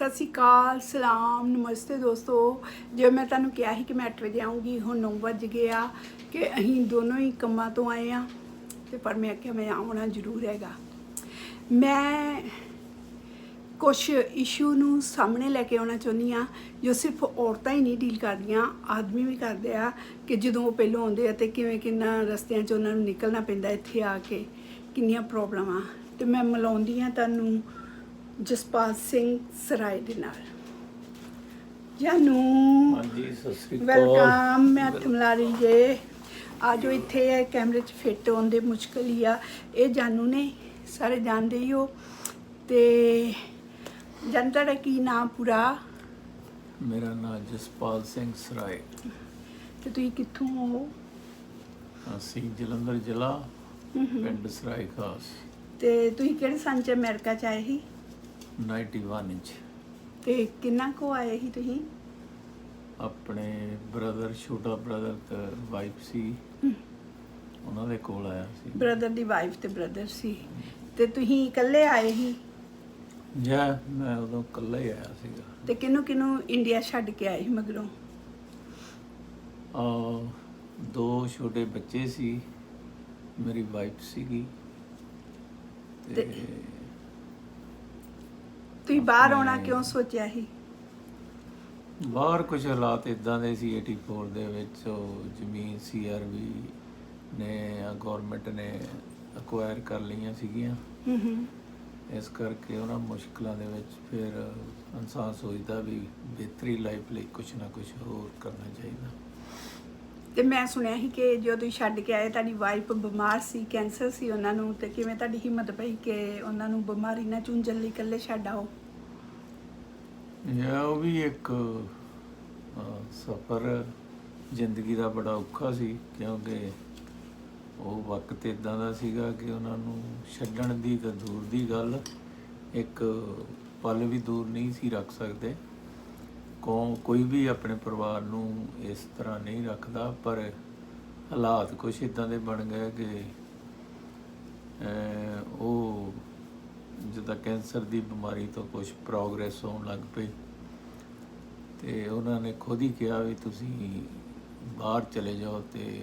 ਸਤਿ ਸ਼੍ਰੀ ਅਕਾਲ, ਸਲਾਮ, ਨਮਸਤੇ ਦੋਸਤੋ। ਜੇ ਮੈਂ ਤੁਹਾਨੂੰ ਕਿਹਾ ਸੀ ਕਿ ਮੈਂ 8 ਵਜੇ ਆਉਂਗੀ ਹੁਣ 9 ਵੱਜ ਗਿਆ ਕਿ ਅਸੀਂ ਦੋਨੋਂ ਹੀ ਕੰਮਾਂ ਤੋਂ ਆਏ ਆ ਤੇ ਪਰ ਮੈਂ ਆਖਿਆ ਮੈਂ ਆਉਣਾ ਜ਼ਰੂਰ ਹੈਗਾ। ਮੈਂ ਕੁਝ ਇਸ਼ੂ ਨੂੰ ਸਾਹਮਣੇ ਲੈ ਕੇ ਆਉਣਾ ਚਾਹੁੰਦੀ ਆ, ਜੋ ਸਿਰਫ ਔਰਤਾਂ ਹੀ ਨਹੀਂ ਡੀਲ ਕਰਦੀਆਂ, ਆਦਮੀ ਵੀ ਕਰਦੇ ਆ ਕਿ ਜਦੋਂ ਉਹ ਪਹਿਲੋਂ ਆਉਂਦੇ ਆ ਤੇ ਕਿਵੇਂ ਕਿੰਨਾ ਰਸਤਿਆਂ 'ਚ ਉਹਨਾਂ ਨੂੰ ਨਿਕਲਣਾ ਪੈਂਦਾ ਇੱਥੇ ਆ ਕੇ, ਕਿੰਨੀਆਂ ਪ੍ਰੋਬਲਮਾਂ ਤੇ ਮੈਂ ਮਿਲਾਉਂਦੀ ਆ ਤੁਹਾਨੂੰ ਜਸਪਾਲ ਸਿੰਘ ਸਰਾਏ ਦੇ ਨਾਲ। ਜਾਨੂ ਹਾਂਜੀ ਸਤਿ ਸ੍ਰੀ ਅਕਾਲ। ਵੈਲਕਮ ਮੈਂ ਹੱਥ ਮਿਲਾ ਰਹੀ ਜੇ। ਆਜੋ ਇੱਥੇ ਇਹ ਕੈਮਰੇ 'ਚ ਫਿੱਟ ਹੋਣ ਦੇ ਮੁਸ਼ਕਲ ਹੀ ਆ। ਇਹ ਜਾਨੂ ਨੇ ਸਾਰੇ ਜਾਣਦੇ ਹੀ ਹੋ। ਤੇ ਜਨਤਾ ਦਾ ਕੀ ਨਾਮ ਪੂਰਾ? ਮੇਰਾ ਨਾਮ ਜਸਪਾਲ ਸਿੰਘ ਸਰਾਏ। ਤੇ ਤੁਸੀਂ ਕਿੱਥੋਂ ਹੋ? ਅਸੀਂ ਜਲੰਧਰ ਜ਼ਿਲ੍ਹਾ ਪਿੰਡ ਸਰਾਏ ਖਾਸ। ਤੇ ਤੁਸੀਂ ਕਿਹੜੇ ਸੰਨ 'ਚ ਅਮਰੀਕਾ 'ਚ ਆਏ ਸੀ? 91 ਇੰਚ। ਤੇ ਕਿੰਨਾ ਕੋ ਆਏ ਸੀ ਤੁਸੀਂ? ਆਪਣੇ ਬ੍ਰਦਰ ਛੋਟਾ ਬ੍ਰਦਰ ਤੇ ਵਾਈਫ ਸੀ। ਉਹਨਾਂ ਦੇ ਕੋਲ ਆਇਆ ਸੀ। ਬ੍ਰਦਰ ਦੀ ਵਾਈਫ ਤੇ ਬ੍ਰਦਰ ਸੀ। ਤੇ ਤੁਸੀਂ ਇਕੱਲੇ ਆਏ ਸੀ? ਜਾਂ ਮੈਂ ਉਦੋਂ ਇਕੱਲਾ ਹੀ ਆਇਆ ਸੀਗਾ। ਤੇ ਕਿਹਨੂੰ ਕਿਹਨੂੰ ਇੰਡੀਆ ਛੱਡ ਕੇ ਆਏ ਸੀ ਮਗਰੋਂ? ਆ ਦੋ ਛੋਟੇ ਬੱਚੇ ਸੀ। ਮੇਰੀ ਵਾਈਫ ਸੀਗੀ। ਤੇ ਤੇ- ਤੁਸੀਂ ਬਾਹਰ ਆਉਣਾ ਕਿਉਂ ਸੋਚਿਆ ਸੀ? ਬਾਹਰ ਕੁਝ ਹਾਲਾਤ ਇਦਾਂ ਦੇ ਸੀ 84 ਦੇ ਵਿੱਚ ਉਹ ਜ਼ਮੀਨ ਸੀਆਰਵੀ ਨੇ ਗਵਰਨਮੈਂਟ ਨੇ ਅਕਵਾਇਰ ਕਰ ਲਈਆਂ ਸੀਗੀਆਂ। ਹੂੰ ਹੂੰ। ਇਸ ਕਰਕੇ ਉਹਨਾਂ ਮੁਸ਼ਕਲਾਂ ਦੇ ਵਿੱਚ ਫਿਰ ਇਨਸਾਨ ਸੋਚਦਾ ਵੀ ਬਿਹਤਰੀ ਲਾਈਫ ਲਈ ਕੁਝ ਨਾ ਕੁਝ ਹੋਰ ਕਰਨਾ ਚਾਹੀਦਾ। ਤੇ ਮੈਂ ਸੁਣਿਆ ਸੀ ਕਿ ਜਦੋਂ ਤੁਸੀਂ ਛੱਡ ਕੇ ਆਏ ਤੁਹਾਡੀ ਵਾਈਫ ਬਿਮਾਰ ਸੀ ਕੈਂਸਰ ਸੀ ਉਹਨਾਂ ਨੂੰ ਤੇ ਕਿਵੇਂ ਤੁਹਾਡੀ ਹਿੰਮਤ ਪਈ ਕਿ ਉਹਨਾਂ ਨੂੰ ਬਿਮਾਰੀ ਨਾਲ ਚੁੰਝਣ ਲਈ ਇਕੱਲੇ ਛੱਡ ਆਓ? ਇਹ ਉਹ ਵੀ ਇੱਕ ਸਫ਼ਰ ਜ਼ਿੰਦਗੀ ਦਾ ਬੜਾ ਔਖਾ ਸੀ, ਕਿਉਂਕਿ ਉਹ ਵਕਤ ਇਦਾਂ ਦਾ ਸੀਗਾ ਕਿ ਉਹਨਾਂ ਨੂੰ ਛੱਡਣ ਦੀ ਤਾਂ ਦੂਰ ਦੀ ਗੱਲ, ਇੱਕ ਪਲ ਵੀ ਦੂਰ ਨਹੀਂ ਸੀ ਰੱਖ ਸਕਦੇ। ਕੋ, ਕੋਈ ਵੀ ਆਪਣੇ ਪਰਿਵਾਰ ਨੂੰ ਇਸ ਤਰ੍ਹਾਂ ਨਹੀਂ ਰੱਖਦਾ, ਪਰ ਹਾਲਾਤ ਕੁਝ ਇਦਾਂ ਦੇ ਬਣ ਗਏ ਕਿ ਉਹ ਜਿੱਦਾਂ ਕੈਂਸਰ ਦੀ ਬਿਮਾਰੀ ਤੋਂ ਕੁਝ ਪ੍ਰੋਗਰੈਸ ਹੋਣ ਲੱਗ ਪਈ ਤੇ ਉਹਨਾਂ ਨੇ ਖੁਦ ਹੀ ਕਿਹਾ ਵੀ ਤੁਸੀਂ ਬਾਹਰ ਚਲੇ ਜਾਓ ਤੇ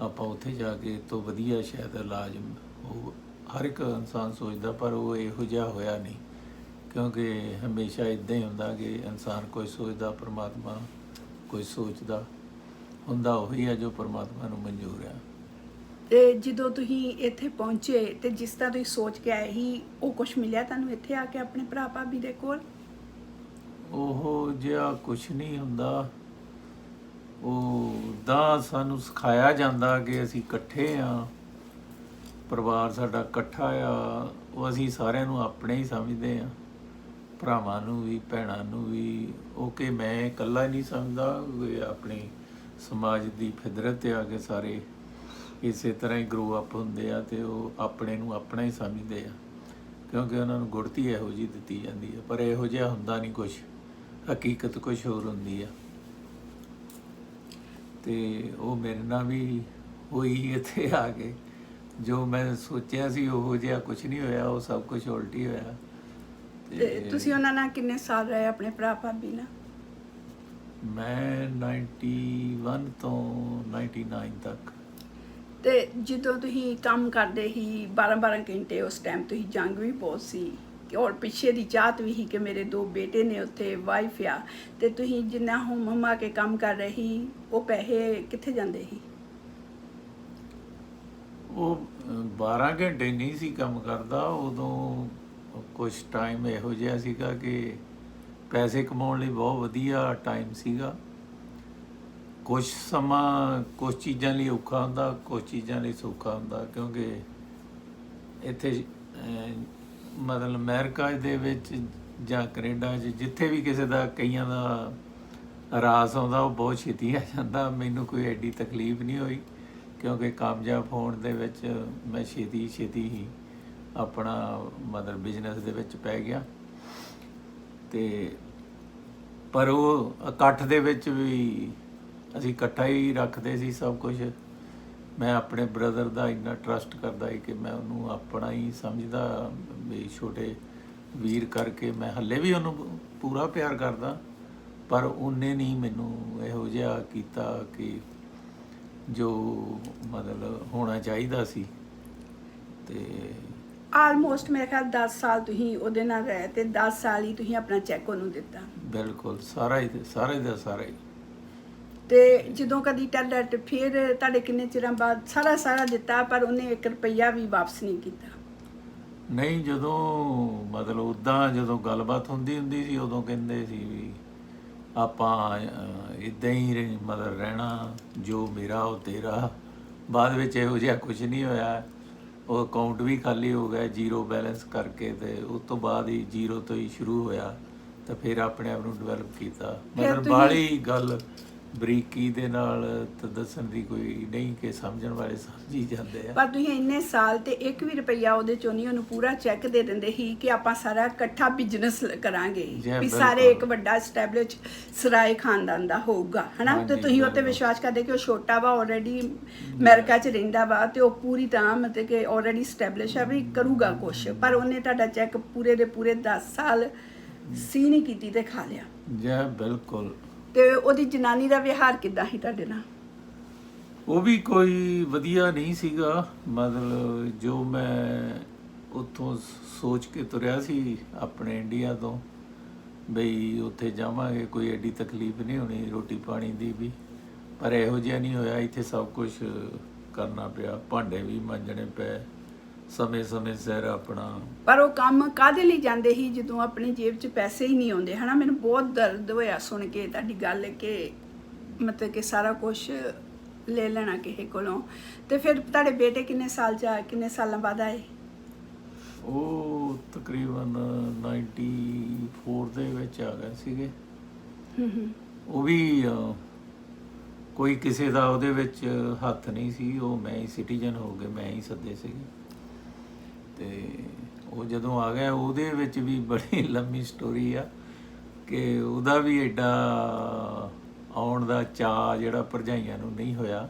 ਆਪਾਂ ਉੱਥੇ ਜਾ ਕੇ ਤੋਂ ਵਧੀਆ ਸ਼ਾਇਦ ਇਲਾਜ ਉਹ ਹਰ ਇੱਕ ਇਨਸਾਨ ਸੋਚਦਾ ਪਰ ਉਹ ਇਹੋ ਜਿਹਾ ਹੋਇਆ ਨਹੀਂ। ਕਿਉਂਕਿ ਹਮੇਸ਼ਾ ਇਦਾਂ ਹੀ ਹੁੰਦਾ ਕਿ ਇਨਸਾਨ ਕੋਈ ਸੋਚਦਾ, ਪਰਮਾਤਮਾ ਕੋਈ ਸੋਚਦਾ। ਹੁੰਦਾ ਉਹੀ ਹੈ ਜੋ ਪਰਮਾਤਮਾ ਨੂੰ ਮਨਜ਼ੂਰ ਹੈ ਤੇ ਜਦੋਂ ਤੁਸੀਂ ਇੱਥੇ ਪਹੁੰਚੇ ਤੇ ਜਿਸ ਤਰ੍ਹਾਂ ਤੁਸੀਂ ਸੋਚ ਕੇ ਆਏ ਸੀ, ਉਹ ਕੁਝ ਮਿਲਿਆ ਤੁਹਾਨੂੰ ਇੱਥੇ ਆ ਕੇ ਆਪਣੇ ਭਰਾ ਭਾਬੀ ਦੇ ਕੋਲ? ਉਹ ਜਿਹਾ ਕੁਝ ਨਹੀਂ ਹੁੰਦਾ। ਉਹ ਦਾ ਸਾਨੂੰ ਸਿਖਾਇਆ ਜਾਂਦਾ ਕਿ ਅਸੀਂ ਇਕੱਠੇ ਆ। ਪਰਿਵਾਰ ਸਾਡਾ ਇਕੱਠਾ ਆ। ਉਹ ਅਸੀਂ ਸਾਰਿਆਂ ਨੂੰ ਆਪਣੇ ਹੀ ਸਮਝਦੇ ਆ। ਭਰਾਵਾਂ ਨੂੰ ਵੀ, ਭੈਣਾਂ ਨੂੰ ਵੀ। ਉਹ ਕਿ ਮੈਂ ਇਕੱਲਾ ਹੀ ਨਹੀਂ ਸਮਝਦਾ ਆਪਣੇ ਸਮਾਜ ਦੀ ਫਿਦਰਤ ਆ ਕੇ ਸਾਰੇ ਇਸੇ ਤਰ੍ਹਾਂ ਹੀ ਗਰੋ ਅਪ ਹੁੰਦੇ ਆ ਤੇ ਉਹ ਆਪਣੇ ਨੂੰ ਆਪਣਾ ਹੀ ਸਮਝਦੇ ਆ। ਕਿਉਂਕਿ ਉਹਨਾਂ ਨੂੰ ਗੁੜਤੀ ਇਹੋ ਜੀ ਦਿੱਤੀ ਜਾਂਦੀ ਹੈ ਪਰ ਇਹੋ ਜਿਹਾ ਹੁੰਦਾ ਨਹੀਂ ਕੁਝ ਹਕੀਕਤ ਕੁਝ ਹੋਰ ਹੁੰਦੀ ਆ। ਤੇ ਉਹ ਮੇਰੇ ਨਾਲ ਵੀ ਹੋਈ ਇੱਥੇ ਆ ਕੇ। ਜੋ ਮੈਂ ਸੋਚਿਆ ਸੀ ਉਹ ਜਿਹਾ ਕੁਝ ਨਹੀਂ ਹੋਇਆ ਉਹ ਸਭ ਕੁਝ ਉਲਟੀ ਹੋਇਆ। ਤੇ ਤੁਸੀਂ ਉਹਨਾਂ ਨਾਲ ਕਿੰਨੇ ਸਾਲ ਰਹੇ ਆਪਣੇ ਭਰਾ ਭਾਬੀ ਨਾਲ? ਮੈਂ 91 ਤੋਂ 99 ਤੱਕ। ਤੇ ਜਦੋਂ ਤੁਸੀਂ ਕੰਮ ਕਰਦੇ ਸੀ 12-12 ਘੰਟੇ ਉਸ ਟਾਈਮ ਤੁਸੀਂ ਜੰਗ ਵੀ ਬਹੁਤ ਸੀ ਕਿ ਔਰ ਪਿੱਛੇ ਦੀ ਚਾਹਤ ਵੀ ਸੀ ਕਿ ਮੇਰੇ ਦੋ ਬੇਟੇ ਨੇ ਉੱਥੇ ਵਾਈਫ ਆ ਤੇ ਤੁਸੀਂ ਜਿੰਨਾ ਹੁਮ ਹਮਾ ਕੇ ਕੰਮ ਕਰ ਰਹੇ ਸੀ ਉਹ ਪੈਸੇ ਕਿੱਥੇ ਜਾਂਦੇ ਸੀ? ਉਹ ਅ, 12 ਘੰਟੇ ਨਹੀਂ ਸੀ ਕੰਮ ਕਰਦਾ ਉਦੋਂ ਕੁਝ ਟਾਈਮ ਇਹੋ ਜਿਹਾ ਸੀਗਾ ਕਿ ਪੈਸੇ ਕਮਾਉਣ ਲਈ ਬਹੁਤ ਵਧੀਆ ਟਾਈਮ ਸੀਗਾ। ਕੁਝ ਸਮਾਂ ਕੁਝ ਚੀਜ਼ਾਂ ਲਈ ਔਖਾ ਹੁੰਦਾ ਕੁਝ ਚੀਜ਼ਾਂ ਲਈ ਸੌਖਾ ਹੁੰਦਾ, ਕਿਉਂਕਿ ਇੱਥੇ ਮਤਲਬ ਅਮਰੀਕਾ ਦੇ ਵਿੱਚ ਜਾਂ ਕੈਨੇਡਾ 'ਚ ਜਿੱਥੇ ਵੀ ਕਿਸੇ ਦਾ ਕਈਆਂ ਦਾ ਰਾਸ ਆਉਂਦਾ, ਉਹ ਬਹੁਤ ਛੇਤੀ ਆ ਜਾਂਦਾ। ਮੈਨੂੰ ਕੋਈ ਐਡੀ ਤਕਲੀਫ ਨਹੀਂ ਹੋਈ, ਕਿਉਂਕਿ ਕਾਮਯਾਬ ਹੋਣ ਦੇ ਵਿੱਚ ਮੈਂ ਛੇਤੀ ਛੇਤੀ ਹੀ ਆਪਣਾ ਮਤਲਬ ਬਿਜ਼ਨਸ ਦੇ ਵਿੱਚ ਪੈ ਗਿਆ। ਤੇ ਪਰ ਉਹ ਇਕੱਠ ਦੇ ਵਿੱਚ ਵੀ ਅਸੀਂ ਇਕੱਠਾ ਹੀ ਰੱਖਦੇ ਸੀ ਸਭ ਕੁਝ ਮੈਂ ਆਪਣੇ ਬ੍ਰਦਰ ਦਾ ਇੰਨਾ ਟਰਸਟ ਕਰਦਾ ਸੀ ਕਿ ਮੈਂ ਉਹਨੂੰ ਆਪਣਾ ਹੀ ਸਮਝਦਾ ਵੀ ਛੋਟੇ ਵੀਰ ਕਰਕੇ ਮੈਂ ਹੱਲੇ ਵੀ ਉਹਨੂੰ ਪੂਰਾ ਪਿਆਰ ਕਰਦਾ ਪਰ ਉਹਨੇ ਨਹੀਂ ਮੈਨੂੰ ਇਹੋ ਜਿਹਾ ਕੀਤਾ ਕਿ ਜੋ ਮਤਲਬ ਹੋਣਾ ਚਾਹੀਦਾ ਸੀ। ਤੇ ਆਲਮੋਸਟ ਮੇਰੇ ਖਿਆਲ 10 ਸਾਲ ਤੁਸੀਂ ਉਹਦੇ ਨਾਲ ਰਹੇ ਤੇ 10 ਸਾਲ ਹੀ ਤੁਸੀਂ ਆਪਣਾ ਚੈੱਕ ਉਹਨੂੰ ਦਿੱਤਾ। ਬਿਲਕੁਲ ਸਾਰਾ ਹੀ ਸਾਰਾ ਹੀ ਦਾ ਸਾਰਾ ਹੀ। ਤੇ ਜਦੋਂ ਕਦੀ ਟੈਲੈਂਟ ਫਿਰ ਤੁਹਾਡੇ ਕਿੰਨੇ ਚਿਰਾਂ ਬਾਅਦ ਸਾਰਾ ਸਾਰਾ ਦਿੱਤਾ ਪਰ ਉਹਨੇ 1 ਰੁਪਈਆ ਵੀ ਵਾਪਸ ਨਹੀਂ ਕੀਤਾ। ਨਹੀਂ ਜਦੋਂ ਮਤਲਬ ਉਦਾਂ ਜਦੋਂ ਗੱਲਬਾਤ ਹੁੰਦੀ ਹੁੰਦੀ ਸੀ ਉਦੋਂ ਕਹਿੰਦੇ ਸੀ ਵੀ ਆਪਾਂ ਇਦਾਂ ਹੀ ਰਹਿ- ਮਤਲਬ ਰਹਿਣਾ ਜੋ ਮੇਰਾ ਉਹ ਤੇਰਾ। ਬਾਅਦ ਵਿੱਚ ਇਹੋ ਜਿਹਾ ਕੁਝ ਨਹੀਂ ਹੋਇਆ। ਉਹ ਅਕਾਊਂਟ ਵੀ ਖਾਲੀ ਹੋ ਗਿਆ ਜ਼ੀਰੋ ਬੈਲੈਂਸ ਕਰਕੇ ਤੇ ਉਸ ਤੋਂ ਬਾਅਦ ਹੀ ਜ਼ੀਰੋ ਤੋਂ ਹੀ ਸ਼ੁਰੂ ਹੋਇਆ। ਤਾਂ ਫਿਰ ਆਪਣੇ ਆਪ ਨੂੰ ਡਿਵੈਲਪ ਕੀਤਾ। ਮਤਲਬ ਬਾਹਲੀ ਗੱਲ ਬਰੀਕੀ ਦੇ ਨਾਲ ਤਾਂ ਦੱਸਣ ਦੀ ਕੋਈ ਨਹੀਂ ਕਿ ਸਮਝਣ ਵਾਲੇ ਸਮਝੀ ਜਾਂਦੇ ਆ। ਪਰ ਤੁਸੀਂ ਇੰਨੇ ਸਾਲ ਤੇ 1 ਵੀ ਰੁਪਈਆ ਉਹਦੇ ਚੋਂ ਨਹੀਂ ਉਹਨੂੰ ਪੂਰਾ ਚੈੱਕ ਦੇ ਦਿੰਦੇ ਸੀ ਕਿ ਆਪਾਂ ਸਾਰਾ ਇਕੱਠਾ ਬਿਜ਼ਨਸ ਕਰਾਂਗੇ ਜੀ, ਵੀ ਬਿਲਕੁਲ। ਸਾਰੇ ਇੱਕ ਵੱਡਾ ਸਟੈਬਲਿਸ਼ ਸਰਾਏ ਖਾਨਦਾਨ ਦਾ ਹੋਊਗਾ ਹਨਾ? ਤੇ ਤੁਸੀਂ ਉਹ ਤੇ ਬਿਲਕੁਲ। ਵਿਸ਼ਵਾਸ ਕਰਦੇ ਕਿ ਉਹ ਛੋਟਾ ਵਾ ਆਲਰੇਡੀ ਅਮਰੀਕਾ 'ਚ ਰਹਿੰਦਾ ਵਾ ਤੇ ਉਹ ਪੂਰੀ ਤਰ੍ਹਾਂ ਮਤਲਬ ਕਿ ਆਲਰੇਡੀ ਸਟੈਬਲਿਸ਼ ਆ ਵੀ ਕਰੂਗਾ ਕੁਛ। ਪਰ ਉਹਨੇ ਤੁਹਾਡਾ ਚੈੱਕ ਪੂਰੇ ਦੇ ਪੂਰੇ 10 ਸਾਲ ਸੀ ਨਹੀਂ ਕੀਤੀ ਤੇ ਖਾ ਲਿਆ। ਜੈ ਬਿਲਕੁਲ। ਤੇ ਉਹਦੀ ਜਨਾਨੀ ਦਾ ਵਿਹਾਰ ਕਿੱਦਾਂ ਸੀ ਤੁਹਾਡੇ ਨਾਲ? ਉਹ ਵੀ ਕੋਈ ਵਧੀਆ ਨਹੀਂ ਸੀਗਾ। ਮਤਲਬ ਜੋ ਮੈਂ ਉੱਥੋਂ ਸੋਚ ਕੇ ਤੁਰਿਆ ਸੀ ਆਪਣੇ ਇੰਡੀਆ ਤੋਂ, ਬਈ ਉੱਥੇ ਜਾਵਾਂਗੇ, ਕੋਈ ਐਡੀ ਤਕਲੀਫ ਨਹੀਂ ਹੋਣੀ ਰੋਟੀ ਪਾਣੀ ਦੀ ਵੀ। ਪਰ ਇਹੋ ਜਿਹਾ ਨਹੀਂ ਹੋਇਆ, ਇੱਥੇ ਸਭ ਕੁਝ ਕਰਨਾ ਪਿਆ, ਭਾਂਡੇ ਵੀ ਮਾਂਜਣੇ ਪਏ। ਸਮੇਂ ਸਮੇਂ ਸਿਰ ਆਪਣਾ। ਪਰ ਉਹ ਕੰਮ ਕਾਦੇ ਲਈ ਜਾਂਦੇ ਸੀ ਜਦੋਂ ਆਪਣੀ ਜੇਬ 'ਚ ਪੈਸੇ ਹੀ ਨਹੀਂ ਆਉਂਦੇ? ਹਨਾ ਮੈਨੂੰ ਬਹੁਤ ਦਰਦ ਹੋਇਆ ਸੁਣ ਕੇ ਤੁਹਾਡੀ ਗੱਲ ਕਿ ਮਤਲਬ ਕਿ ਸਾਰਾ ਕੁਝ ਲੈ ਲੈਣਾ ਕਿਸੇ ਕੋਲੋਂ। ਤੇ ਫਿਰ ਤੁਹਾਡੇ ਬੇਟੇ ਕਿੰਨੇ ਸਾਲ ਚ ਆ ਕਿੰਨੇ ਸਾਲਾਂ ਬਾਅਦ ਆਏ? ਉਹ ਤਕਰੀਬਨ 94 ਦੇ ਵਿੱਚ ਆ ਗਏ ਸੀਗੇ। ਹੂੰ ਹੂੰ। ਉਹ ਵੀ ਅਹ, ਕੋਈ ਕਿਸੇ ਦਾ ਉਹਦੇ ਵਿੱਚ ਹੱਥ ਨਹੀਂ ਸੀ ਉਹ ਮੈਂ ਹੀ ਸਿਟੀਜ਼ਨ ਹੋ ਗਏ ਮੈਂ ਹੀ ਸੱਦੇ ਸੀਗੇ। ਤੇ ਉਹ ਜਦੋਂ ਆ ਗਿਆ ਉਹਦੇ ਵਿੱਚ ਵੀ ਬੜੀ ਲੰਮੀ ਸਟੋਰੀ ਆ ਕਿ ਉਹਦਾ ਵੀ ਐਡਾ ਆਉਣ ਦਾ ਚਾ ਜਿਹੜਾ ਪਰਜਾਈਆਂ ਨੂੰ ਨਹੀਂ ਹੋਇਆ।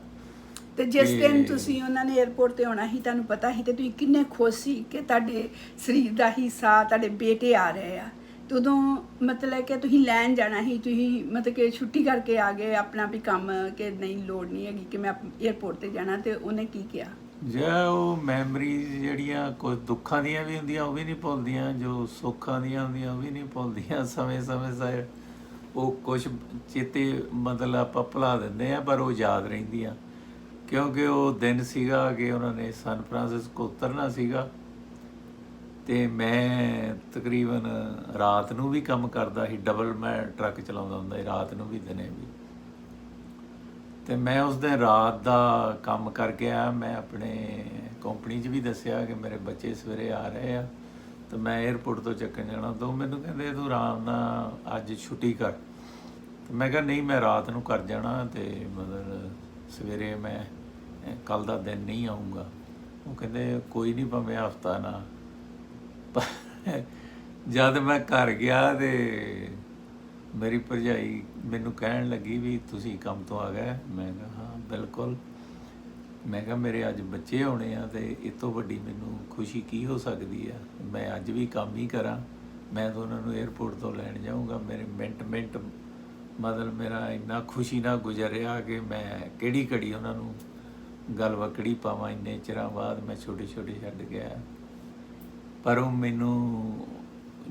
ਤੇ ਜਿਸ ਦਿਨ ਤੁਸੀਂ ਉਹਨਾਂ ਨੇ 에어ਪੋਰਟ ਤੇ ਆਉਣਾ ਸੀ ਤੁਹਾਨੂੰ ਪਤਾ ਸੀ ਤੇ ਤੁਸੀਂ ਕਿੰਨੇ ਖੁਸ਼ ਸੀ ਕਿ ਤੁਹਾਡੇ ਸਰੀਰ ਦਾ ਹੀ ਸਾਹ ਤੁਹਾਡੇ ਬੇਟੇ ਆ ਰਹੇ ਆ। ਤਦੋਂ ਮਤਲਬ ਕਿ ਤੁਸੀਂ ਲੈਣ ਜਾਣਾ ਸੀ ਤੁਸੀਂ ਮਤਲਬ ਕਿ ਛੁੱਟੀ ਕਰਕੇ ਆ ਗਏ ਆਪਣਾ ਵੀ ਕੰਮ ਕਿ ਨਹੀਂ ਲੋੜ ਨਹੀਂ ਹੈਗੀ ਕਿ ਮੈਂ 에어ਪੋਰਟ ਤੇ ਜਾਣਾ ਤੇ ਉਹਨੇ ਕੀ ਕਿਹਾ? ਜੇ ਉਹ ਮੈਮਰੀਜ਼ ਜਿਹੜੀਆਂ ਕੁਝ ਦੁੱਖਾਂ ਦੀਆਂ ਵੀ ਹੁੰਦੀਆਂ, ਉਹ ਵੀ ਨਹੀਂ ਭੁੱਲਦੀਆਂ, ਜੋ ਸੁੱਖਾਂ ਦੀਆਂ ਹੁੰਦੀਆਂ, ਉਹ ਵੀ ਨਹੀਂ ਭੁੱਲਦੀਆਂ। ਸਮੇਂ ਸਮੇਂ ਸਿਰ ਉਹ ਕੁਝ ਚੇਤੇ ਮਤਲਬ ਆਪਾਂ ਭੁਲਾ ਦਿੰਦੇ ਆ ਪਰ ਉਹ ਯਾਦ ਰਹਿੰਦੀਆਂ। ਕਿਉਂਕਿ ਉਹ ਦਿਨ ਸੀਗਾ ਕਿ ਉਹਨਾਂ ਨੇ ਸਨ ਫਰਾਂਸਿਸਕੋ ਉਤਰਨਾ ਸੀਗਾ ਤੇ ਮੈਂ ਤਕਰੀਬਨ ਰਾਤ ਨੂੰ ਵੀ ਕੰਮ ਕਰਦਾ ਸੀ ਡਬਲ ਮੈਂ ਟਰੱਕ ਚਲਾਉਂਦਾ ਹੁੰਦਾ ਸੀ, ਰਾਤ ਨੂੰ ਵੀ ਦਿਨੇ ਵੀ। ਤੇ ਮੈਂ ਉਸ ਦਿਨ ਰਾਤ ਦਾ ਕੰਮ ਕਰ ਗਿਆ ਮੈਂ ਆਪਣੇ ਕੰਪਨੀ 'ਚ ਵੀ ਦੱਸਿਆ ਕਿ ਮੇਰੇ ਬੱਚੇ ਸਵੇਰੇ ਆ ਰਹੇ ਆ, ਤੇ ਮੈਂ 에어ਪੋਰਟ ਤੋਂ ਚੱਕਣ ਜਾਣਾ। ਤਾਂ ਮੈਨੂੰ ਕਹਿੰਦੇ, ਤੂੰ ਆਰਾਮ ਨਾਲ ਅੱਜ ਛੁੱਟੀ ਕਰ। ਤੇ ਮੈਂ ਕਿਹਾ, ਨਹੀਂ, ਮੈਂ ਰਾਤ ਨੂੰ ਕਰ ਜਾਣਾ ਤੇ ਮਤਲਬ ਸਵੇਰੇ ਮੈਂ ਕੱਲ ਦਾ ਦਿਨ ਨਹੀਂ ਆਉਂਗਾ ਉਹ ਕਹਿੰਦੇ, ਕੋਈ ਨਹੀਂ ਭਾਵੇਂ ਹਫਤਾ ਨਾ। ਜਦ ਮੈਂ ਘਰ ਗਿਆ ਤੇ ਮੇਰੀ ਭਰਜਾਈ ਮੈਨੂੰ ਕਹਿਣ ਲੱਗੀ ਵੀ ਤੁਸੀਂ ਕੰਮ ਤੋਂ ਆ ਗਏ। ਮੈਂ ਕਿਹਾ, ਹਾਂ, ਬਿਲਕੁਲ। ਮੈਂ ਕਿਹਾ, ਮੇਰੇ ਅੱਜ ਬੱਚੇ ਆਉਣੇ ਆ ਤੇ ਇਹ ਤੋਂ ਵੱਡੀ ਮੈਨੂੰ ਖੁਸ਼ੀ ਕੀ ਹੋ ਸਕਦੀ ਆ? ਮੈਂ ਅੱਜ ਵੀ ਕੰਮ ਹੀ ਕਰਾਂ। ਮੈਂ ਤਾਂ ਉਹਨਾਂ ਨੂੰ 에어ਪੋਰਟ ਤੋਂ ਲੈਣ ਜਾਊਂਗਾ। ਮੇਰੇ ਮਿੰਟ ਮਿੰਟ ਮਤਲਬ ਮੇਰਾ ਇੰਨਾ ਖੁਸ਼ੀ ਨਾਲ ਗੁਜ਼ਰਿਆ ਕਿ ਮੈਂ ਕਿਹੜੀ ਘੜੀ ਉਹਨਾਂ ਨੂੰ ਗੱਲ ਵਕੜੀ ਪਾਵਾਂ। ਇੰਨੇ ਚਿਰਾਂ ਬਾਅਦ ਮੈਂ ਛੋਟੇ ਛੋਟੇ ਛੱਡ ਗਿਆ ਪਰ ਉਹ ਮੈਨੂੰ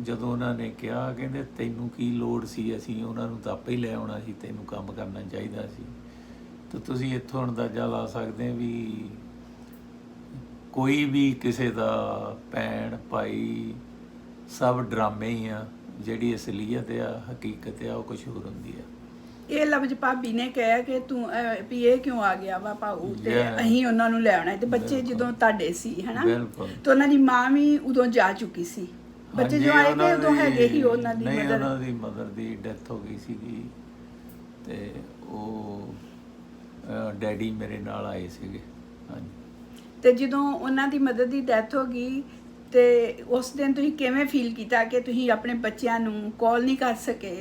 ਜਦੋਂ ਉਹਨਾਂ ਨੇ ਕਿਹਾ ਕਹਿੰਦੇ ਤੈਨੂੰ ਕੀ ਲੋੜ ਸੀ ਅਸੀਂ ਉਹਨਾਂ ਨੂੰ ਤਾਂ ਆਪੇ ਹੀ ਲੈ ਆਉਣਾ ਸੀ ਤੈਨੂੰ ਕੰਮ ਕਰਨਾ ਚਾਹੀਦਾ ਸੀ ਤੇ ਤੁਸੀਂ ਇੱਥੋਂ ਅੰਦਾਜ਼ਾ ਲਾ ਸਕਦੇ ਵੀ ਕੋਈ ਵੀ ਕਿਸੇ ਦਾ ਭੈਣ ਭਾਈ ਸਭ ਡਰਾਮੇ ਹੀ ਆ ਜਿਹੜੀ ਅਸਲੀਅਤ ਆ ਹਕੀਕਤ ਆ ਉਹ ਕੁਝ ਹੋਰ ਹੁੰਦੀ ਆ ਇਹ ਲਫ਼ਜ਼ ਭਾਬੀ ਨੇ ਕਿਹਾ ਕਿ ਤੂੰ ਅਹ, ਵੀ ਇਹ ਕਿਉਂ ਆ ਗਿਆ ਵਾ ਭਾਊ ਤੇ Yeah. ਅਸੀਂ ਉਹਨਾਂ ਨੂੰ ਲੈ ਆਉਣਾ ਤੇ ਬੱਚੇ ਬਿਲਕੁਲ। ਜਦੋਂ ਤੁਹਾਡੇ ਸੀ ਹਨਾ ਬਿਲਕੁਲ। ਤੇ ਉਹਨਾਂ ਦੀ ਮਾਂ ਵੀ ਉਦੋਂ ਜਾ ਚੁੱਕੀ ਸੀ ਬੱਚੇ ਜੋ ਆਏ ਤੇ ਉਦੋਂ ਹੈਗੇ ਹੀ ਉਹਨਾਂ ਦੀ ਨਹੀਂ ਮਦਰ। ਉਹਨਾਂ ਦੀ ਮਦਰ ਦੀ ਡੈਥ ਹੋ ਗਈ ਸੀਗੀ ਤੇ ਉਹ ਡੈਡੀ ਮੇਰੇ ਨਾਲ ਆਏ ਸੀਗੇ ਹਾਂਜੀ। ਤੇ ਜਦੋਂ ਉਹਨਾਂ ਦੀ ਮਦਰ ਦੀ ਡੈਥ ਹੋ ਗਈ ਤੇ ਉਸ ਦਿਨ ਤੁਸੀਂ ਕਿਵੇਂ ਫੀਲ ਕੀਤਾ ਕਿ ਤੁਸੀਂ ਆਪਣੇ ਬੱਚਿਆਂ ਨੂੰ ਕਾਲ ਨਹੀਂ ਕਰ ਸਕੇ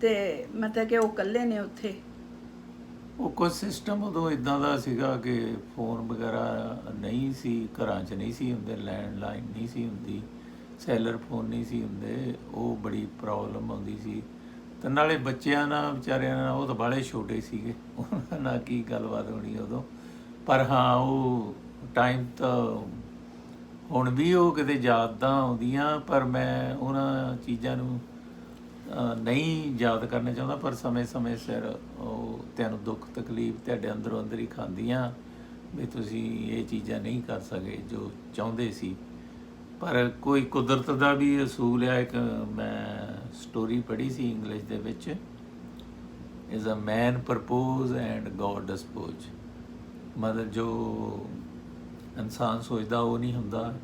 ਤੇ ਮਤਲਬ ਕਿ ਉਹ ਇਕੱਲੇ ਨੇ ਉੱਥੇ? ਉਹ ਕੋਈ ਸਿਸਟਮ ਉਦੋਂ ਇਦਾਂ ਦਾ ਸੀਗਾ ਕਿ ਫੋਨ ਵਗੈਰਾ ਨਹੀਂ ਸੀ ਘਰਾਂ 'ਚ ਨਹੀਂ ਸੀ ਹੁੰਦੇ ਲੈਂਡਲਾਈਨ ਨਹੀਂ ਸੀ ਹੁੰਦੀ। ਸੈਲਰ ਫੋਨ ਨਹੀਂ ਸੀ ਹੁੰਦੇ, ਉਹ ਬੜੀ ਪ੍ਰੋਬਲਮ ਆਉਂਦੀ ਸੀ। ਤੇ ਨਾਲੇ ਬੱਚਿਆਂ ਨਾਲ, ਵਿਚਾਰਿਆਂ ਨਾਲ ਉਹ ਤਾਂ ਬਾਲੇ ਛੋਟੇ ਸੀਗੇ। ਉਹਨਾਂ ਨਾਲ ਕੀ ਗੱਲਬਾਤ ਹੋਣੀ ਉਦੋਂ? ਪਰ ਹਾਂ, ਉਹ ਟਾਈਮ ਤਾਂ ਹੁਣ ਵੀ ਉਹ ਕਿਤੇ ਯਾਦਾਂ ਆਉਂਦੀਆਂ, ਪਰ ਮੈਂ ਉਹਨਾਂ ਚੀਜ਼ਾਂ ਨੂੰ ਨਹੀਂ ਯਾਦ ਕਰਨਾ ਚਾਹੁੰਦਾ, ਪਰ ਸਮੇਂ-ਸਮੇਂ ਸਿਰ ਉਹ ਤੁਹਾਨੂੰ ਦੁੱਖ, ਤਕਲੀਫ ਤੁਹਾਡੇ ਅੰਦਰੋਂ ਅੰਦਰ ਹੀ ਖਾਂਦੀਆਂ ਵੀ ਤੁਸੀਂ ਇਹ ਚੀਜ਼ਾਂ ਨਹੀਂ ਕਰ ਸਕੇ ਜੋ ਚਾਹੁੰਦੇ ਸੀ। ਪਰ ਕੋਈ ਕੁਦਰਤ ਦਾ ਵੀ ਅਸੂਲ ਹੈ ਇੱਕ ਮੈਂ ਸਟੋਰੀ ਪੜ੍ਹੀ ਸੀ ਇੰਗਲਿਸ਼ ਦੇ ਵਿੱਚ। Is a man propose and God dispose ਮਤਲਬ ਜੋ ਇਨਸਾਨ ਸੋਚਦਾ ਉਹ ਨਹੀਂ ਹੁੰਦਾ,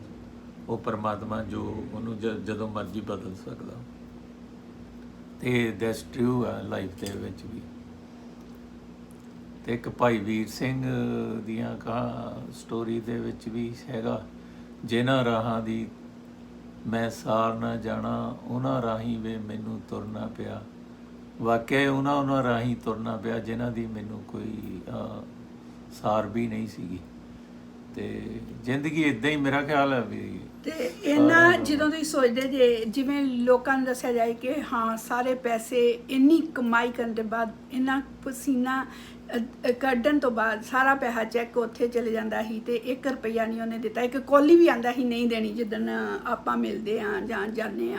ਉਹ ਪਰਮਾਤਮਾ ਜੋ ਉਹਨੂੰ ਜ- ਜਦੋਂ ਮਰਜ਼ੀ ਬਦਲ ਸਕਦਾ। ਤੇ ਦੈਟਸ ਟਰੂ ਆ ਲਾਈਫ ਦੇ ਵਿੱਚ ਵੀ। ਤੇ ਇੱਕ ਭਾਈ ਵੀਰ ਸਿੰਘ ਦੀਆਂ ਕਹਾ ਸਟੋਰੀ ਦੇ ਵਿੱਚ ਵੀ ਹੈਗਾ। ਜਿਨ੍ਹਾਂ ਰਾਹਾਂ ਦੀ ਮੈਂ ਸਾਰ ਨਾ ਜਾਣਾ ਉਹਨਾਂ ਰਾਹੀਂ ਵੇ ਮੈਨੂੰ ਤੁਰਨਾ ਪਿਆ। ਵਾਕਿਆ ਉਹਨਾਂ ਉਹਨਾਂ ਰਾਹੀਂ ਤੁਰਨਾ ਪਿਆ ਜਿਨ੍ਹਾਂ ਦੀ ਮੈਨੂੰ ਕੋਈ ਸਾਰ ਵੀ ਨਹੀਂ ਸੀਗੀ। ਤੇ ਜ਼ਿੰਦਗੀ ਇਦਾਂ ਹੀ ਮੇਰਾ ਖਿਆਲ ਹੈ ਵੀ ਤੇ ਇਹਨਾਂ ਜਦੋਂ ਤੁਸੀਂ ਸੋਚਦੇ ਜੇ ਜਿਵੇਂ ਲੋਕਾਂ ਨੂੰ ਦੱਸਿਆ ਜਾਏ ਕਿ ਹਾਂ ਸਾਰੇ ਪੈਸੇ ਇੰਨੀ ਕਮਾਈ ਕਰਨ ਦੇ ਬਾਅਦ ਇੰਨਾ ਪਸੀਨਾ ਕੱਢਣ ਤੋਂ ਬਾਅਦ ਸਾਰਾ ਪੈਸਾ ਚੈੱਕ ਉੱਥੇ ਚਲੇ ਜਾਂਦਾ ਸੀ ਤੇ 1 ਰੁਪਈਆ ਨਹੀਂ ਉਹਨੇ ਦਿੱਤਾ। ਇੱਕ ਕੋਲੀ ਵੀ ਆਂਦਾ ਸੀ, ਨਹੀਂ ਦੇਣੀ, ਜਿੱਦਣ ਆਪਾਂ ਮਿਲਦੇ ਆ ਜਾਂ ਜਾਂਦੇ ਆ।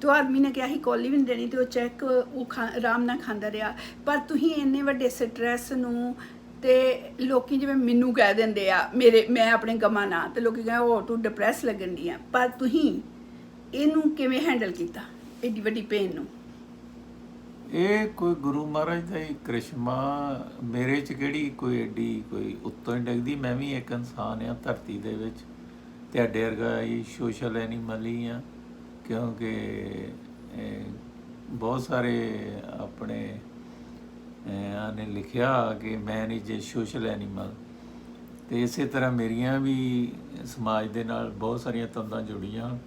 ਤੋ ਆਦਮੀ ਨੇ ਕਿਹਾ ਸੀ, ਕੋਲੀ ਵੀ ਨਹੀਂ ਦੇਣੀ। ਤੇ ਉਹ ਚੈੱਕ ਉਹ ਖਾ- ਆਰਾਮ ਨਾਲ ਖਾਂਦਾ ਰਿਹਾ। ਪਰ ਤੁਸੀਂ ਇੰਨੇ ਵੱਡੇ ਸਟ੍ਰੈਸ ਨੂੰ ਤੇ ਲੋਕੀ ਜਿਵੇਂ ਮੈਨੂੰ ਕਹਿ ਦਿੰਦੇ ਆ, ਮੇਰੇ, ਮੈਂ ਆਪਣੇ ਗਮਾਂ ਨਾਲ ਤੇ ਲੋਕੀ ਕਹਿੰਦੇ ਉਹ ਤੂੰ ਡਿਪਰੈਸ ਲੱਗਣ ਦੀ ਆ। ਪਰ ਤੁਸੀਂ ਇਹਨੂੰ ਕਿਵੇਂ ਹੈਂਡਲ ਕੀਤਾ, ਏਡੀ ਵੱਡੀ ਪੇਨ ਨੂੰ? ਇਹ ਕੋਈ ਗੁਰੂ ਮਹਾਰਾਜ ਦਾ ਹੀ ਕ੍ਰਿਸ਼ਮਾ ਮੇਰੇ ਚ ਕਿਹੜੀ ਕੋਈ ਏਡੀ ਕੋਈ ਉੱਤੋਂ ਹੀ ਡਿੱਗਦੀ? ਮੈਂ ਵੀ ਇੱਕ ਇਨਸਾਨ ਆ ਧਰਤੀ ਦੇ ਵਿੱਚ। ਤੁਹਾਡੇ ਵਰਗਾ ਹੀ ਸੋਸ਼ਲ ਐਨੀਮਲ ਹੀ ਆ ਕਿਉਂਕਿ ਬਹੁਤ ਸਾਰੇ ਆਪਣੇ ਅਹ, ਲਿਖਿਆ ਕਿ man is a social animal ਤੇ ਇਸੇ ਤਰ੍ਹਾਂ ਮੇਰੀਆਂ ਵੀ ਸਮਾਜ ਦੇ ਨਾਲ ਬਹੁਤ ਸਾਰੀਆਂ ਤੰਦਾਂ ਜੁੜੀਆਂ।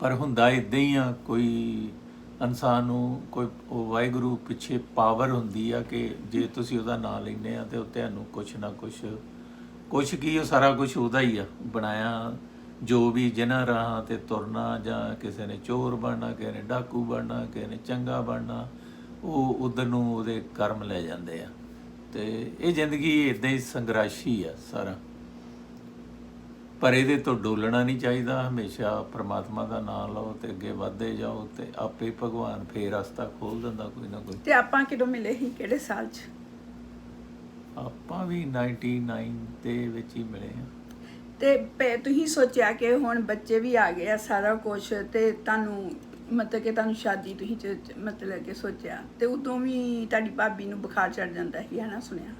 ਪਰ ਹੁੰਦਾ ਇਦਾਂ ਹੀ ਆ ਕੋਈ ਇਨਸਾਨ ਨੂੰ ਕੋਈ ਉਹ ਵਾਹਿਗੁਰੂ ਪਿੱਛੇ ਪਾਵਰ ਹੁੰਦੀ ਆ ਕਿ ਜੇ ਤੁਸੀਂ ਉਹਦਾ ਨਾਮ ਲੈਂਦੇ ਆ ਤੇ ਉਹ ਤੁਹਾਨੂੰ ਕੁਛ ਨਾ ਕੁਛ ਕੁਛ ਕੀ ਉਹ ਸਾਰਾ ਕੁਝ ਉਹਦਾ ਹੀ ਆ, ਬਣਾਇਆ ਜੋ ਵੀ ਜਿਨ੍ਹਾਂ ਰਾਹਾਂ ਤੇ ਤੁਰਨਾ ਜਾਂ ਕਿਸੇ ਨੇ ਚੋਰ ਬਣਨਾ, ਕਿਸੇ ਨੇ ਡਾਕੂ ਬਣਨਾ, ਕਿਸੇ ਨੇ ਚੰਗਾ ਬਣਨਾ, ਉਹ ਉਧਰ ਨੂੰ ਉਹਦੇ ਕਰਮ ਲੈ ਜਾਂਦੇ ਆ। ਤੇ ਇਹ ਜ਼ਿੰਦਗੀ ਇਦਾਂ ਹੀ ਸੰਘਰਸ਼ੀ ਆ ਸਾਰਾ। ਪਰ ਇਹਦੇ ਤੋਂ ਡੋਲਣਾ ਨਹੀਂ ਚਾਹੀਦਾ ਹਮੇਸ਼ਾ ਪ੍ਰਮਾਤਮਾ ਦਾ ਨਾਮ ਲਓ ਤੇ ਅੱਗੇ ਵਧਦੇ ਜਾਓ ਤੇ ਆਪੇ ਭਗਵਾਨ ਫੇਰ ਰਸਤਾ ਖੋਲ ਦਿੰਦਾ ਕੋਈ ਨਾ ਕੋਈ। ਤੇ ਆਪਾਂ ਕਿਦੋਂ ਮਿਲੇ ਸੀ? ਕਿਹੜੇ ਸਾਲ 'ਚ? ਆਪਾਂ ਵੀ 99 ਦੇ ਵਿੱਚ ਹੀ ਮਿਲੇ ਆ ਤੇ ਪੈ- ਤੁਸੀਂ ਸੋਚਿਆ ਕਿ ਹੁਣ ਬੱਚੇ ਵੀ ਆ ਗਏ ਆ ਸਾਰਾ ਕੁਝ ਤੇ ਤੁਹਾਨੂੰ ਮਤਲਬ ਕਿ ਤੁਹਾਨੂੰ ਸ਼ਾਦੀ ਤੁਸੀਂ ਚ- ਚ- ਮਤਲਬ ਕਿ ਸੋਚਿਆ ਤੇ ਉਦੋਂ ਵੀ ਤੁਹਾਡੀ ਭਾਬੀ ਨੂੰ ਬੁਖਾਰ ਚੜ ਜਾਂਦਾ ਸੀ ਹਨਾ ਸੁਣਿਆ?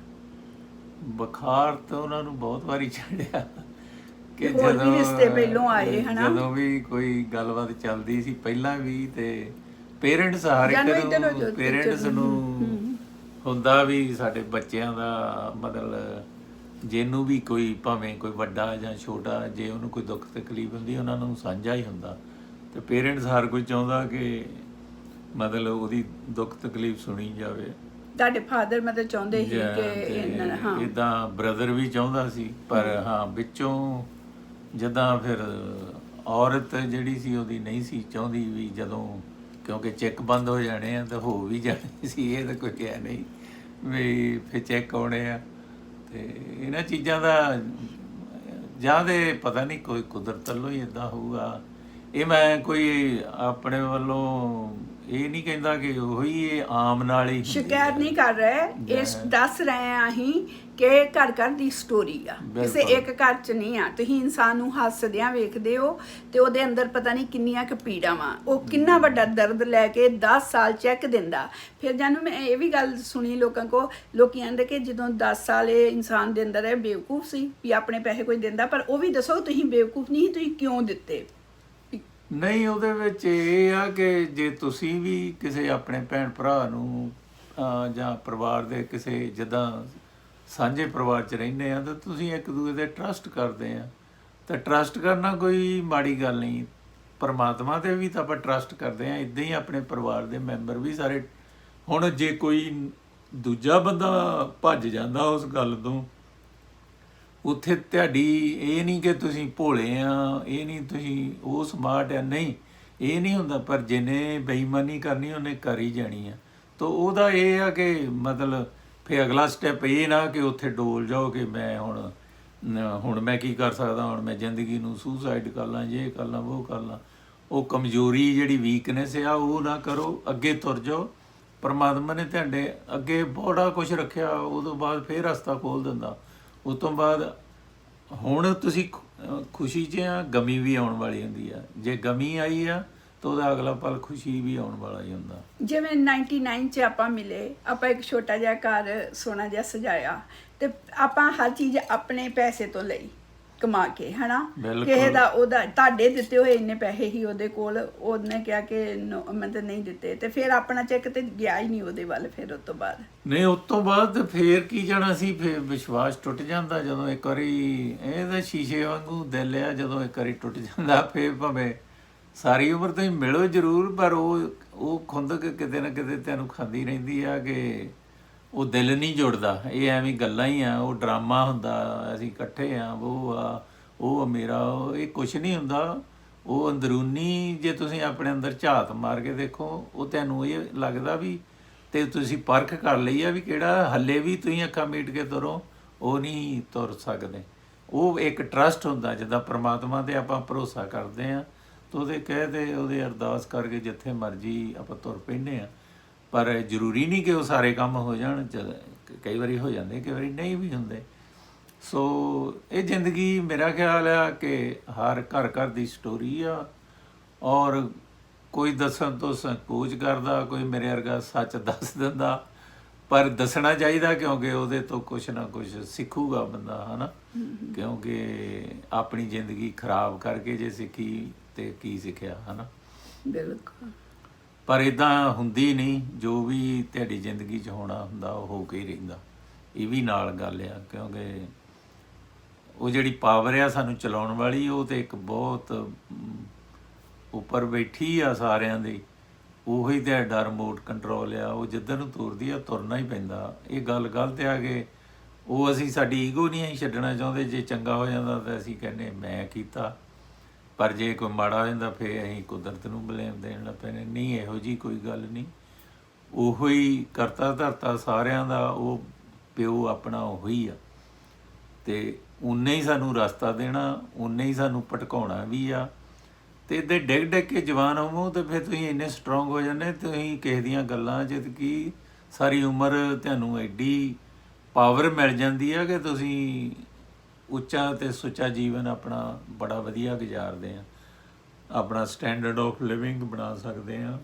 ਬੁਖਾਰ ਤਾਂ ਉਹਨਾਂ ਨੂੰ ਬਹੁਤ ਵਾਰੀ ਚੜਿਆ ਕਿ ਹੋਰ ਵੀ ਰਿਸ਼ਤੇ ਪਹਿਲੋਂ ਆਏ, ਹਨਾ? ਜਦੋਂ ਵੀ ਕੋਈ ਗੱਲਬਾਤ ਚੱਲਦੀ ਸੀ ਪਹਿਲਾਂ ਵੀ ਤੇ ਪੇਰੈਂਟਸ ਹਰ ਇੱਕ ਨੂੰ ਪੇਰੈਂਟਸ ਨੂੰ ਹੁੰਦਾ ਵੀ ਸਾਡੇ ਬੱਚਿਆਂ ਦਾ ਮਤਲਬ ਜਿਹਨੂੰ ਵੀ ਕੋਈ ਭਾਵੇਂ ਕੋਈ ਵੱਡਾ ਜਾਂ ਛੋਟਾ ਜੇ ਉਹਨੂੰ ਕੋਈ ਦੁੱਖ ਤਕਲੀਫ ਹੁੰਦੀ ਉਹਨਾਂ ਨੂੰ ਸਾਂਝਾ ਹੀ ਹੁੰਦਾ। ਤੇ ਪੇਰੈਂਟਸ ਹਰ ਕੋਈ ਚਾਹੁੰਦਾ ਕਿ ਮਤਲਬ ਉਹਦੀ ਦੁੱਖ ਤਕਲੀਫ ਸੁਣੀ ਜਾਵੇ। ਤੁਹਾਡੇ ਫਾਦਰ ਮਤਲਬ ਚਾਹੁੰਦੇ ਸੀ ਕਿ ਇਹਨਾਂ ਹਾਂ। ਇਦਾਂ ਬ੍ਰਦਰ ਵੀ ਚਾਹੁੰਦਾ ਸੀ ਪਰ ਹਾਂ ਵਿੱਚੋਂ ਜਦਾਂ ਫਿਰ ਔਰਤ ਜਿਹੜੀ ਸੀ ਉਹਦੀ ਨਹੀਂ ਸੀ ਚਾਹੁੰਦੀ ਵੀ ਜਦੋਂ ਕਿਉਂਕਿ ਚੈੱਕ ਬੰਦ ਹੋ ਜਾਣੇ ਆ ਤਾਂ ਹੋ ਵੀ ਜਾਣੇ ਸੀ ਇਹ ਤਾਂ ਕੋਈ ਕਹਿ ਨਹੀਂ ਵੀ ਫਿਰ ਚੈੱਕ ਆਉਣੇ ਆ ਤੇ ਇਹਨਾਂ ਚੀਜ਼ਾਂ ਦਾ ਜਾਂ ਦੇ ਪਤਾ ਨਹੀਂ ਕੋਈ ਕੁਦਰਤ ਵੱਲੋਂ ਹੀ ਇਦਾਂ ਹੋਊਗਾ ਇਹ ਮੈਂ ਕੋਈ ਆਪਣੇ ਵੱਲੋਂ ਇਹ ਨਹੀਂ ਕਹਿੰਦਾ ਕਿ ਉਹੀ ਇਹ ਆਮ ਨਾਲ ਹੀ ਸ਼ਿਕਾਇਤ। ਨਹੀਂ ਕਰ ਰਹੇ ਇਸ ਦੱਸ ਰਹੇ ਆ ਅਸੀਂ ਕਿ ਘਰ ਘਰ ਦੀ ਸਟੋਰੀ ਆ। ਕਿਸੇ। ਇੱਕ ਘਰ ਚ ਨਹੀਂ ਆ। ਤੁਸੀਂ ਇਨਸਾਨ ਨੂੰ ਹੱਸਦਿਆਂ ਵੇਖਦੇ ਹੋ ਤੇ ਉਹਦੇ ਅੰਦਰ ਪਤਾ ਨਹੀਂ ਕਿੰਨੀਆਂ ਕੁ ਪੀੜਾਂ ਵਾ। ਉਹ ਕਿੰਨਾ ਵੱਡਾ ਦਰਦ ਲੈ ਕੇ 10 ਸਾਲ ਚੈੱਕ ਦਿੰਦਾ। ਫਿਰ ਜਾਨੂੰ ਮੈਂ ਇਹ ਵੀ ਗੱਲ ਸੁਣੀ ਲੋਕਾਂ ਕੋ ਲੋਕੀ ਕਹਿੰਦੇ ਕਿ ਜਦੋਂ 10 ਸਾਲ ਇਹ ਇਨਸਾਨ ਦੇ ਅੰਦਰ ਹੈ ਬੇਵਕੂਫ ਸੀ ਵੀ ਆਪਣੇ ਪੈਸੇ ਕੋਈ ਦਿੰਦਾ ਪਰ ਉਹ ਵੀ ਦੱਸੋ ਤੁਸੀਂ ਬੇਵਕੂਫ ਨਹੀਂ ਤੁਸੀਂ ਕਿਉਂ ਦਿੱਤੇ? ਨਹੀਂ ਉਹਦੇ ਵਿੱਚ ਇਹ ਆ ਕਿ ਜੇ ਤੁਸੀਂ ਵੀ ਕਿਸੇ ਆਪਣੇ ਭੈਣ ਭਰਾ ਨੂੰ ਜਾਂ ਪਰਿਵਾਰ ਦੇ ਕਿਸੇ ਜਿੱਦਾਂ ਸਾਂਝੇ ਪਰਿਵਾਰ 'ਚ ਰਹਿੰਦੇ ਆ, ਤਾਂ ਤੁਸੀਂ ਇੱਕ ਦੂਜੇ ਤੇ ਟਰਸਟ ਕਰਦੇ ਆ। ਤਾਂ ਟਰਸਟ ਕਰਨਾ ਕੋਈ ਮਾੜੀ ਗੱਲ ਨਹੀਂ, ਪਰਮਾਤਮਾ ਤੇ ਵੀ ਤਾਂ ਆਪਾਂ ਟਰਸਟ ਕਰਦੇ ਆ ਇਦਾਂ ਹੀ ਆਪਣੇ ਪਰਿਵਾਰ ਦੇ ਮੈਂਬਰ ਵੀ ਸਾਰੇ। ਹੁਣ ਜੇ ਕੋਈ ਦੂਜਾ ਬੰਦਾ ਭੱਜ ਜਾਂਦਾ ਉਸ ਗੱਲ ਤੋਂ, ਉੱਥੇ ਤੁਹਾਡੀ ਇਹ ਨਹੀਂ ਕਿ ਤੁਸੀਂ ਭੋਲੇ ਆ, ਇਹ ਨਹੀਂ ਤੁਸੀਂ ਉਹ ਸਮਾਰਟ ਆ, ਨਹੀਂ, ਇਹ ਨਹੀਂ ਹੁੰਦਾ, ਪਰ ਜਿਹਨੇ ਬੇਈਮਾਨੀ ਕਰਨੀ, ਉਹਨੇ ਕਰ ਹੀ ਜਾਣੀ ਆ। ਤਾਂ ਉਹਦਾ ਇਹ ਆ ਕਿ ਮਤਲਬ ਫੇ ਅਗਲਾ ਸਟੈਪ ਇਹ ਨਾ ਕਿ ਉੱਥੇ ਡੋਲ ਜਾਓ ਕਿ ਮੈਂ ਹੁਣ ਹੁਣ ਮੈਂ ਕੀ ਕਰ ਸਕਦਾ, ਹੁਣ ਮੈਂ ਜ਼ਿੰਦਗੀ ਨੂੰ ਸੁਸਾਈਡ ਕਰ ਲਾਂ ਇਹ ਕਰ ਲਾਂ ਉਹ ਕਰ ਲਾਂ। ਉਹ ਕਮਜ਼ੋਰੀ ਜਿਹੜੀ ਵੀਕਨੈਸ ਆ, ਉਹ ਨਾ ਕਰੋ, ਅੱਗੇ ਤੁਰ ਜਾਓ। ਪਰਮਾਤਮਾ ਨੇ ਤੁਹਾਡੇ ਅੱਗੇ ਬੜਾ ਕੁਝ ਰੱਖਿਆ ਉਹ ਤੋਂ ਬਾਅਦ ਫੇਰ ਰਸਤਾ ਖੋਲ ਦਿੰਦਾ। ਉਸ ਤੋਂ ਬਾਅਦ ਹੁਣ ਤੁਸੀਂ ਖੁ- ਖੁਸ਼ੀ 'ਚ ਆ, ਗਮੀ ਵੀ ਆਉਣ ਵਾਲੀ ਹੁੰਦੀ ਆ। ਜੇ ਗਮੀ ਆਈ ਆ ਤਾਂ ਉਹਦਾ ਅਗਲਾ ਪਲ ਖੁਸ਼ੀ ਵੀ ਆਉਣ ਵਾਲਾ ਹੀ ਹੁੰਦਾ। ਜਿਵੇਂ 99 ਚ ਆਪਾਂ ਮਿਲੇ ਆਪਾਂ ਇੱਕ ਛੋਟਾ ਜਿਹਾ ਘਰ ਸੋਨਾ ਜਿਹਾ ਸਜਾਇਆ ਤੇ ਆਪਾਂ ਹਰ ਚੀਜ਼ ਆਪਣੇ ਪੈਸੇ ਤੋਂ ਲਈ ਕਮਾ ਕੇ ਹਨਾ? ਬਿਲਕੁਲ। ਕਿਸੇ ਦਾ ਉਹਦਾ ਤੁਹਾਡੇ ਦਿੱਤੇ ਹੋਏ ਇੰਨੇ ਪੈਸੇ ਹੀ ਉਹਦੇ ਕੋਲ ਉਹਨੇ ਕਿਹਾ ਕਿ ਮੈਂ ਤਾਂ ਨਹੀਂ ਦਿੱਤੇ। ਤੇ ਫਿਰ ਆਪਣਾ ਚੈੱਕ ਤੇ ਗਿਆ ਹੀ ਨਹੀਂ ਉਹਦੇ ਵੱਲ ਫਿਰ ਉਸ ਤੋਂ ਬਾਅਦ। ਨਹੀਂ ਉਸ ਤੋਂ ਬਾਅਦ ਤੇ ਫੇਰ ਕੀ ਜਾਣਾ ਸੀ? ਫੇਰ ਵਿਸ਼ਵਾਸ ਟੁੱਟ ਜਾਂਦਾ ਜਦੋਂ ਇੱਕ ਵਾਰੀ ਇਹ ਤਾਂ ਸ਼ੀਸ਼ੇ ਵਾਂਗੂ ਦਿਲ ਆ ਜਦੋਂ ਇੱਕ ਵਾਰੀ ਟੁੱਟ ਜਾਂਦਾ ਫੇਰ ਭਾਵੇਂ ਸਾਰੀ ਉਮਰ ਤੁਸੀਂ ਮਿਲੋ ਜ਼ਰੂਰ, ਪਰ ਉਹ ਉਹ ਖੁੰਦਕ ਕਿਤੇ ਨਾ ਕਿਤੇ ਤੈਨੂੰ ਖਾਂਦੀ ਰਹਿੰਦੀ ਆ ਕਿ ਉਹ ਦਿਲ ਨਹੀਂ ਜੁੜਦਾ। ਇਹ ਐਵੇਂ ਗੱਲਾਂ ਹੀ ਆ, ਉਹ ਡਰਾਮਾ ਹੁੰਦਾ, ਅਸੀਂ ਇਕੱਠੇ ਆ, ਉਹ ਆ, ਉਹ ਮੇਰਾ, ਉਹ- ਇਹ ਕੁਝ ਨਹੀਂ ਹੁੰਦਾ। ਉਹ ਅੰਦਰੂਨੀ ਜੇ ਤੁਸੀਂ ਆਪਣੇ ਅੰਦਰ ਝਾਤ ਮਾਰ ਕੇ ਦੇਖੋ, ਉਹ ਤੁਹਾਨੂੰ ਇਹ ਲੱਗਦਾ ਵੀ ਤੇ ਤੁਸੀਂ ਪਰਖ ਕਰ ਲਈ ਆ ਵੀ ਕਿਹੜਾ ਹੱਲੇ ਵੀ ਤੁਸੀਂ ਅੱਖਾਂ ਮੀਟ ਕੇ ਤੁਰੋ, ਉਹ ਨਹੀਂ ਤੁਰ ਸਕਦੇ। ਉਹ ਇੱਕ ਟਰਸਟ ਹੁੰਦਾ, ਜਿੱਦਾਂ ਪ੍ਰਮਾਤਮਾ ਤੇ ਆਪਾਂ ਭਰੋਸਾ ਕਰਦੇ ਆ। ਤਾਂ ਉਹਦੇ ਕਹਿ ਤੇ ਉਹਦੇ ਅਰਦਾਸ ਕਰਕੇ ਜਿੱਥੇ ਮਰਜ਼ੀ ਆਪਾਂ ਤੁਰ ਪੈਂਦੇ ਆ ਪਰ ਜ਼ਰੂਰੀ ਨਹੀਂ ਕਿ ਉਹ ਸਾਰੇ ਕੰਮ ਹੋ ਜਾਣ ਕਈ ਵਾਰੀ ਹੋ ਜਾਂਦੇ ਕਈ ਵਾਰੀ ਨਹੀਂ ਵੀ ਹੁੰਦੇ। ਸੋ ਇਹ ਜ਼ਿੰਦਗੀ ਮੇਰਾ ਖਿਆਲ ਆ ਕਿ ਹਰ ਘਰ ਘਰ ਦੀ ਸਟੋਰੀ ਆ ਔਰ ਕੋਈ ਦੱਸਣ ਤੋਂ ਸੰਕੋਚ ਕਰਦਾ ਕੋਈ ਮੇਰੇ ਵਰਗਾ ਸੱਚ ਦੱਸ ਦਿੰਦਾ। ਪਰ ਦੱਸਣਾ ਚਾਹੀਦਾ ਕਿਉਂਕਿ ਉਹਦੇ ਤੋਂ ਕੁਝ ਨਾ ਕੁਝ ਸਿੱਖੂਗਾ ਬੰਦਾ ਹਨਾ? ਕਿਉਂਕਿ ਆਪਣੀ ਜ਼ਿੰਦਗੀ ਖਰਾਬ ਕਰਕੇ ਜੇ ਸਿੱਖੀ ਤੇ ਕੀ ਸਿੱਖਿਆ ਹਨਾ? ਬਿਲਕੁਲ। ਪਰ ਇਦਾਂ ਹੁੰਦੀ ਨਹੀਂ ਜੋ ਵੀ ਤੁਹਾਡੀ ਜ਼ਿੰਦਗੀ 'ਚ ਹੋਣਾ ਹੁੰਦਾ ਉਹ ਹੋ ਕੇ ਹੀ ਰਹਿੰਦਾ। ਇਹ ਵੀ ਨਾਲ ਗੱਲ ਆ ਕਿਉਂਕਿ ਉਹ ਜਿਹੜੀ ਪਾਵਰ ਆ ਸਾਨੂੰ ਚਲਾਉਣ ਵਾਲੀ ਉਹ ਤੇ ਇੱਕ ਬਹੁਤ ਉੱਪਰ ਬੈਠੀ ਆ ਸਾਰਿਆਂ ਦੀ। ਉਹੀ ਤੇ ਡਰ ਰਿਮੋਟ ਕੰਟਰੋਲ ਆ ਉਹ ਜਿੱਧਰ ਨੂੰ ਤੁਰਦੀ ਆ ਤੁਰਨਾ ਹੀ ਪੈਂਦਾ। ਇਹ ਗੱਲ ਗਲਤ ਆ ਕਿ ਉਹ ਅਸੀਂ ਸਾਡੀ ਈਗੋ ਨਹੀਂ ਛੱਡਣਾ ਚਾਹੁੰਦੇ ਜੇ ਚੰਗਾ ਹੋ ਜਾਂਦਾ ਤਾਂ ਅਸੀਂ ਕਹਿੰਦੇ ਮੈਂ ਕੀਤਾ। ਪਰ ਜੇ ਕੋਈ ਮਾੜਾ ਹੋ ਜਾਂਦਾ, ਫੇਰ ਅਸੀਂ ਕੁਦਰਤ ਨੂੰ ਬਲੇਮ ਦੇਣ ਲੱਗ ਪੈਂਦੇ ਨਹੀਂ, ਇਹੋ ਜੀ ਕੋਈ ਗੱਲ ਨਹੀਂ। ਉਹੋ ਹੀ ਕਰਤਾ ਧਰਤਾ ਸਾਰਿਆਂ ਦਾ, ਉਹ ਪਿਓ ਆਪਣਾ ਉਹੋ ਹੀ ਆ। ਤੇ ਉਨੇ ਹੀ ਸਾਨੂੰ ਰਸਤਾ ਦੇਣਾ ਉਨੇ ਹੀ ਸਾਨੂੰ ਭਟਕਾਉਣਾ ਵੀ ਆ। ਤੇ ਇਹਦੇ ਡਿੱਗ ਡਿੱਗ ਕੇ ਜਵਾਨ ਹੋਵੋ, ਤੇ ਫਿਰ ਤੁਸੀਂ ਇੰਨੇ ਸਟਰੋਂਗ ਹੋ ਜਾਂਦੇ, ਤੁਸੀਂ ਕਿਸੇ ਦੀਆਂ ਗੱਲਾਂ ਜਦ ਕੀ ਸਾਰੀ ਉਮਰ ਤੁਹਾਨੂੰ ਐਡੀ ਪਾਵਰ ਮਿਲ ਜਾਂਦੀ ਆ ਕਿ ਤੁਸੀਂ ਉੱਚਾ ਤੇ ਸੁੱਚਾ ਜੀਵਨ ਆਪਣਾ ਬੜਾ ਵਧੀਆ ਗੁਜ਼ਾਰਦੇ ਆ। ਆਪਣਾ ਸਟੈਂਡਰਡ ਆਫ ਲਿਵਿੰਗ ਬਣਾ ਸਕਦੇ ਆ।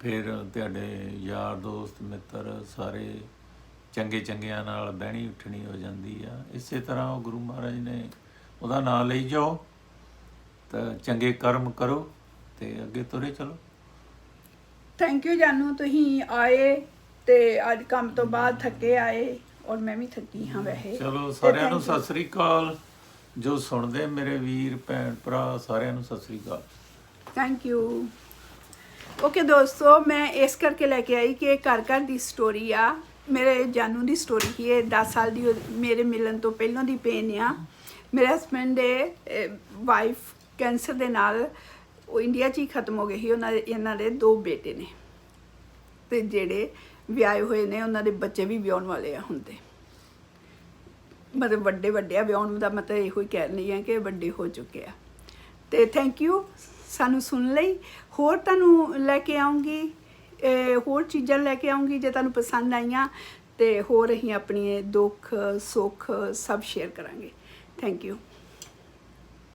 ਫਿਰ ਤੁਹਾਡੇ ਯਾਰ, ਦੋਸਤ, ਮਿੱਤਰ ਸਾਰੇ ਚੰਗੇ ਚੰਗਿਆਂ ਨਾਲ ਬਹਿਣੀ ਉੱਠਣੀ ਹੋ ਜਾਂਦੀ ਆ। ਇਸੇ ਤਰ੍ਹਾਂ ਉਹ ਗੁਰੂ ਮਹਾਰਾਜ ਨੇ ਉਹਦਾ ਨਾਮ ਲਈ ਜਾਓ, ਤਾਂ ਚੰਗੇ ਕਰਮ ਕਰੋ ਤੇ ਅੱਗੇ ਤੁਰੇ ਚਲੋ। ਥੈਂਕ ਯੂ ਜਾਨੂ। ਤੁਸੀਂ ਆਏ ਤੇ ਅੱਜ ਕੰਮ ਤੋਂ ਬਾਅਦ ਥੱਕੇ ਆਏ। ਔਰ ਮੈਂ ਵੀ ਥੱਕੀ ਹਾਂ ਵੈਸੇ। ਚਲੋ ਸਾਰਿਆਂ ਨੂੰ. ਸਤਿ ਸ੍ਰੀ ਅਕਾਲ। ਜੋ ਸੁਣਦੇ ਮੇਰੇ ਵੀਰ ਭੈਣ ਭਰਾ ਸਾਰਿਆਂ ਨੂੰ ਸਤਿ ਸ੍ਰੀ ਅਕਾਲ। ਥੈਂਕ ਯੂ ਓਕੇ ਦੋਸਤੋ ਮੈਂ ਇਸ ਕਰਕੇ ਲੈ ਕੇ ਆਈ ਕਿ ਘਰ ਘਰ ਦੀ ਸਟੋਰੀ ਆ। ਮੇਰੇ ਜਾਨੂ ਦੀ ਸਟੋਰੀ ਹੀ ਹੈ 10 ਸਾਲ ਦੀ ਮੇਰੇ ਮਿਲਣ ਤੋਂ ਪਹਿਲਾਂ ਦੀ ਪੇਨ ਆ। ਮੇਰੇ ਹਸਬੰਡ ਦੇ ਵਾਈਫ ਕੈਂਸਰ ਦੇ ਨਾਲ ਉਹ ਇੰਡੀਆ 'ਚ ਹੀ ਖਤਮ ਹੋ ਗਏ ਸੀ। ਉਹਨਾਂ ਦੇ ਇਹਨਾਂ ਦੇ ਦੋ ਬੇਟੇ ਨੇ। ਤੇ ਜਿਹੜੇ ਵਿਆਹੇ ਹੋਏ ਨੇ, ਉਹਨਾਂ ਦੇ ਬੱਚੇ ਵੀ ਵਿਆਹਣ ਵਾਲੇ ਆ ਹੁੰਦੇ ਮਤਲਬ ਵੱਡੇ ਵੱਡੇ ਆ, ਵਿਆਹਣ ਦਾ ਮਤਲਬ ਇਹੋ ਹੀ ਕਹਿ ਰਹੀ ਹਾਂ ਕਿ ਵੱਡੇ ਹੋ ਚੁੱਕੇ ਆ। ਤੇ ਥੈਂਕ ਯੂ ਸਾਨੂੰ ਸੁਣ ਲਈ। ਹੋਰ ਤੁਹਾਨੂੰ ਲੈ ਕੇ ਆਉਂਗੀ ਹੋਰ ਚੀਜ਼ਾਂ ਲੈ ਕੇ ਆਉਂਗੀ ਜੇ ਤੁਹਾਨੂੰ ਪਸੰਦ ਆਈਆਂ। ਤੇ ਹੋਰ ਅਸੀਂ ਆਪਣੀ ਦੁੱਖ, ਸੁੱਖ ਸਭ ਸ਼ੇਅਰ ਕਰਾਂਗੇ। Thank you